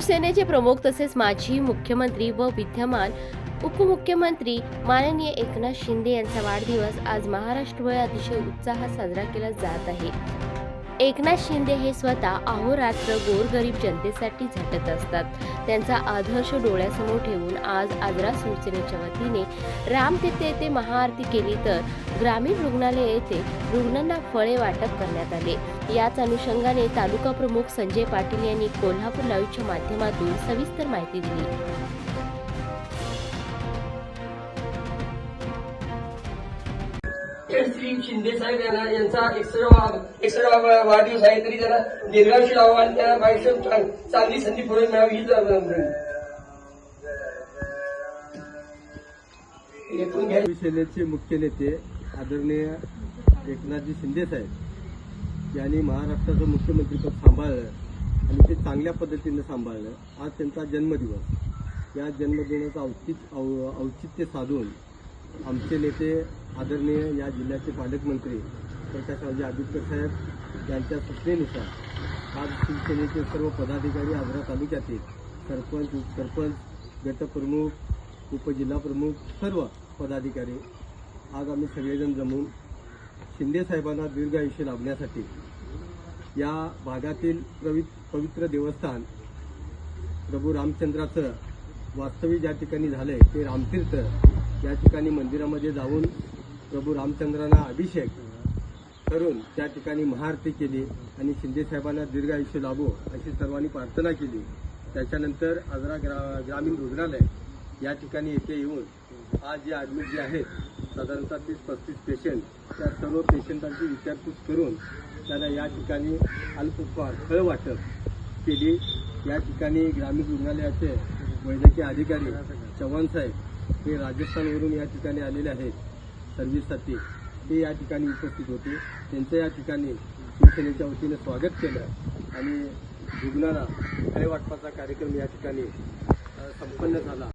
शिवसेनेचे प्रमुख तसेच माजी मुख्यमंत्री व विद्यमान उपमुख्यमंत्री माननीय एकनाथ शिंदे यांचा वाढदिवस आज महाराष्ट्रभर अतिशय उत्साहात साजरा केला जात आहे. एकनाथ शिंदे हे स्वतः अहोरात्र गोरगरीब जनतेसाठी झटत असतात. त्यांचा आदर्श डोळ्यासमोर ठेवून आज आजरा शिवसेनेच्या वतीने रामतीर्थ येथे महाआरती केली तर ग्रामीण रुग्णालय येथे रुग्णांना फळे वाटप करण्यात आले. याच अनुषंगाने तालुका प्रमुख संजय पाटील यांनी कोल्हापूर लाईव्हच्या माध्यमातून सविस्तर माहिती दिली. श्री शिंदे साहेब यांना यांचा एकसष्टावा वाढदिवस आहे तरी त्यांना दीर्घायुष्य लावा आणि त्यांना आयुष्य चांगली संधी पुढे मिळावी हीच अं, एकूण शिवसेनेचे मुख्य नेते आदरणीय एकनाथजी शिंदे साहेब यांनी महाराष्ट्राचं मुख्यमंत्रीपद सांभाळलं आणि ते चांगल्या पद्धतीनं सांभाळलं. आज त्यांचा जन्मदिवस. या जन्मदिनाचं औचित्य औचित्य साधून आमचे नेते आदरणीय या जिल्ह्याचे पालकमंत्री प्रकाशरावजी आंबेडकर साहेब यांच्या सूचनेनुसार आज शिवसेनेचे सर्व पदाधिकारी आजरा तालुक्यातील सरपंच उपसरपंच गटप्रमुख उपजिल्हाप्रमुख सर्व पदाधिकारी आज आम्ही सगळेजण जमून शिंदे साहेबांना दीर्घ आयुष्य लाभण्यासाठी या भागातील पवि पवित्र देवस्थान प्रभू रामचंद्राचं वास्तविक ज्या ठिकाणी झालंय ते रामतीर्थ या ठिकाणी मंदिरामध्ये जाऊन प्रभू रामचंद्रांना अभिषेक करून त्या ठिकाणी महाआरती केली आणि शिंदेसाहेबांना दीर्घ आयुष्य लाभो अशी सर्वांनी प्रार्थना केली. त्याच्यानंतर आजरा ग्रा ग्रामीण रुग्णालय या ठिकाणी येथे येऊन आज जे ॲडमिट जे आहेत साधारणतः तीस पस्तीस पेशंट त्या सर्व पेशंटांची विचारपूस करून त्यांना या ठिकाणी अल्पोपहार फळ वाटप केली. या ठिकाणी ग्रामीण रुग्णालयाचे वैद्यकीय अधिकारी चव्हाण साहेब हे राजस्थानवरून या ठिकाणी आलेले आहेत. सर्व्हिससाठी ते या ठिकाणी उपस्थित होते. त्यांचं या ठिकाणी शिवसेनेच्या वतीने स्वागत केलं. आणि रुग्णाला खरे वाटपाचा कार्यक्रम या ठिकाणी संपन्न झाला.